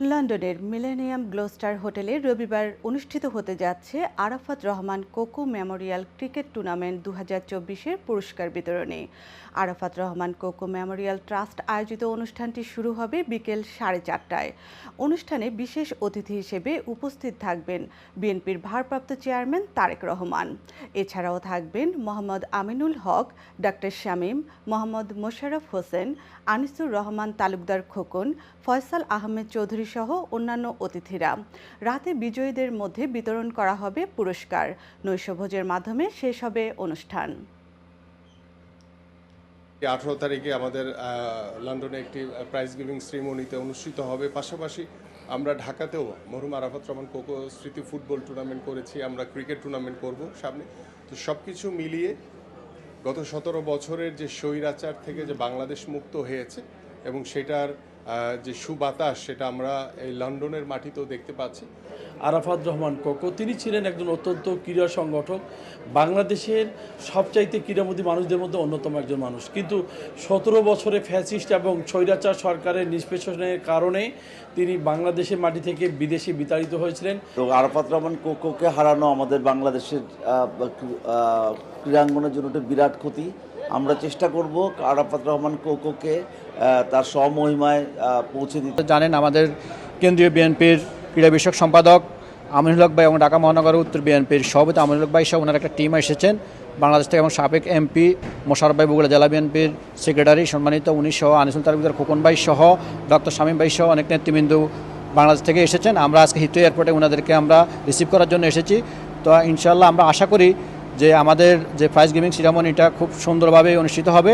লন্ডনের মিলেনিয়াম গ্লোস্টার হোটেলে রবিবার অনুষ্ঠিত হতে যাচ্ছে Arafat Rahman Koko memorial cricket tournament দু হাজার চব্বিশের পুরস্কার বিতরণী। আরাফাত রহমান কোকো মেমোরিয়াল ট্রাস্ট আয়োজিত অনুষ্ঠানটি শুরু হবে বিকেল সাড়ে চারটায়। অনুষ্ঠানে বিশেষ অতিথি হিসেবে উপস্থিত থাকবেন বিএনপির ভারপ্রাপ্ত চেয়ারম্যান তারেক রহমান। এছাড়াও থাকবেন মোহাম্মদ আমিনুল হক, ডাক্তার শামীম, মোহাম্মদ মোশাররফ হোসেন, আনিসুর রহমান তালুকদার খোকন, ফয়সাল আহমেদ চৌধুরী সহ অন্যান্য অতিথিরা। রাতে বিজয়ীদের মধ্যে বিতরণ করা হবে পুরস্কার। নৈশভোজের মাধ্যমে শেষ হবে অনুষ্ঠান। আঠারো তারিখে আমাদের লন্ডনে একটি প্রাইজ গিভিং সেরিমনিতে অনুষ্ঠিত হবে। পাশাপাশি আমরা ঢাকাতেও মরহুম আরাফাত রহমান কোকো স্মৃতি ফুটবল টুর্নামেন্ট করেছি। আমরা ক্রিকেট টুর্নামেন্ট করব সামনে। তো সব কিছু মিলিয়ে গত সতেরো বছরের যে স্বৈরাচার থেকে যে বাংলাদেশ মুক্ত হয়েছে এবং সেটার যে সুবাতাস সেটা আমরা এই লন্ডনের মাটিতেও দেখতে পাচ্ছি। আরাফাত রহমান কোকো তিনি ছিলেন একজন অত্যন্ত ক্রীড়া সংগঠক। বাংলাদেশের সবচাইতে ক্রীড়ামোদী মানুষদের মধ্যে অন্যতম একজন মানুষ। কিন্তু সতেরো বছরে ফ্যাসিস্ট এবং স্বৈরাচার সরকারের নিষ্পেষণের কারণে তিনি বাংলাদেশের মাটি থেকে বিদেশে বিতাড়িত হয়েছিলেন। তো আরাফাত রহমান কোকোকে হারানো আমাদের বাংলাদেশের ক্রীড়াঙ্গনের জন্য একটা বিরাট ক্ষতি। আমরা চেষ্টা করব আরাফাত রহমান কোকোকে তার স্বমহিমায় পৌঁছে দিতে। জানেন, আমাদের কেন্দ্রীয় বিএনপির ক্রীড়া বিষয়ক সম্পাদক আমিনুল হক ভাই এবং ঢাকা মহানগর উত্তর বিএনপির সভাপতি আমিনুল হক ভাই সহ ওনার একটা টিম এসেছেন। বাংলাদেশ থেকে এবং সাবেক এমপি মোশারফ ভাই বগুড়া জেলা বিএনপির সেক্রেটারি সম্মানিত উনি সহ আনিসুল তালুকদার খোকন ভাই সহ ডক্টর শামীম ভাই সহ অনেক নেতৃবৃন্দ বাংলাদেশ থেকে এসেছেন। আমরা আজকে হিথ্রো এয়ারপোর্টে ওনাদেরকে আমরা রিসিভ করার জন্য এসেছি। তো ইনশাল্লাহ আমরা আশা করি যে আমাদের যে প্রাইজ গেমিং সিরামনিটা খুব সুন্দরভাবে অনুষ্ঠিত হবে।